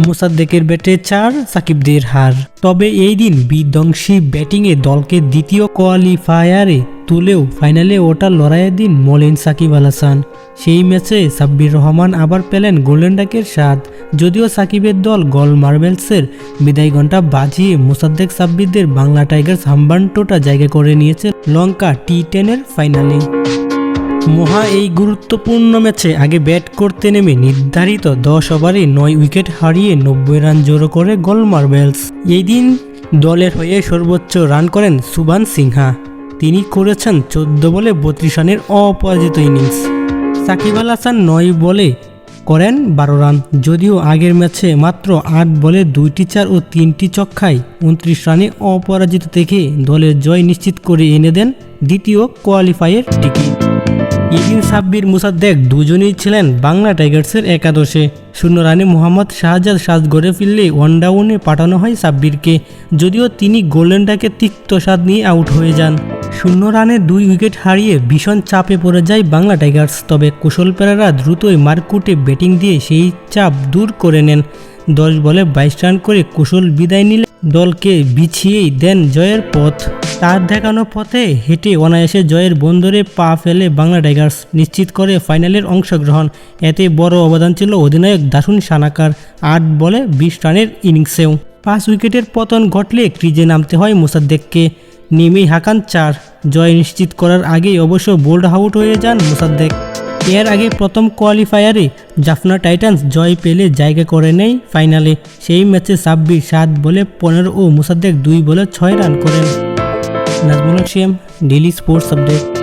মোসাদ্দেকের ব্যাটে চার, সাকিবদের হার। তবে এই দিন বিধ্বংসী ব্যাটিংয়ে দলকে দ্বিতীয় কোয়ালিফায়ারে তুলেও ফাইনালে ওঠার লড়াইয়ের দিন মলিন সাকিব আল হাসান। সেই ম্যাচে সাব্বির রহমান আবার পেলেন গোল্ডেন ডাকের স্বাদ। যদিও সাকিবের দল গল মার্বেলসের বিদায় ঘণ্টা বাজিয়ে মোসাদ্দেক সাব্বিরদের বাংলা টাইগার্স হাম্বানটোটা জায়গা করে নিয়েছে লঙ্কা টি টেনের ফাইনালে। মহা এই গুরুত্বপূর্ণ ম্যাচে আগে ব্যাট করতে নেমে নির্ধারিত দশ ওভারে নয় উইকেট হারিয়ে নব্বই রান জোড়ো করে গোল মার্বেলস। এই দিন দলের হয়ে সর্বোচ্চ রান করেন সুবান সিনহা। তিনি করেছেন চোদ্দ বলে বত্রিশ রানের অপরাজিত ইনিংস। সাকিব আল হাসান নয় বলে করেন বারো রান যদিও আগের ম্যাচে মাত্র আট বলে দুইটি চার ও তিনটি চক্ষায় উনত্রিশ রানে অপরাজিত থেকে দলের জয় নিশ্চিত করে এনে দেন দ্বিতীয় কোয়ালিফায়ার টিকিট ইদিন সাব্বির মুসাদ্দেক দুজনেই ছিলেন বাংলা টাইগার্সের একাদশে। শূন্য রানে মোহাম্মদ শাহজাদ সাজ গড়ে ফিরলে ওয়ানডাউনে পাঠানো হয় সাব্বিরকে। যদিও তিনি গোল্ডেন ডাকে তিক্ত স্বাদ নিয়ে আউট হয়ে যান। শূন্য রানে দুই উইকেট হারিয়ে ভীষণ চাপে পড়ে যায় বাংলা টাইগার্স, তবে কুশল পেরারা দ্রুতই মারকুটে ব্যাটিং দিয়ে সেই চাপ দূর করে নেন। দশ বলে বাইশ রান করে কুশল বিদায় নিলে দলকে বিছিয়েই দেন জয়ের পথ। তার দেখানো পথে হেঁটে অনায়াসে জয়ের বন্দরে পা ফেলে বাংলা টাইগার্স নিশ্চিত করে ফাইনালের অংশগ্রহণ। এতে বড় অবদান ছিল অধিনায়ক দাসুন সানাকার, আট বলে বিশ রানের ইনিংসেও। পাঁচ উইকেটের পতন ঘটলে ক্রিজে নামতে হয় মোসাদ্দেককে। নেমেই হাকান চার, জয় নিশ্চিত করার আগেই অবশ্য বোল্ড আউট হয়ে যান মোসাদ্দেক। এর আগে প্রথম কোয়ালিফায়ারে জাফনা টাইটান্স জয় পেলে জায়গা করে নেয় ফাইনালে। সেই ম্যাচে সাব্বি সাত বলে পনেরো ও মুসাদ্দেক দুই বলে ছয় রান করেন। Najmul CM daily sports update.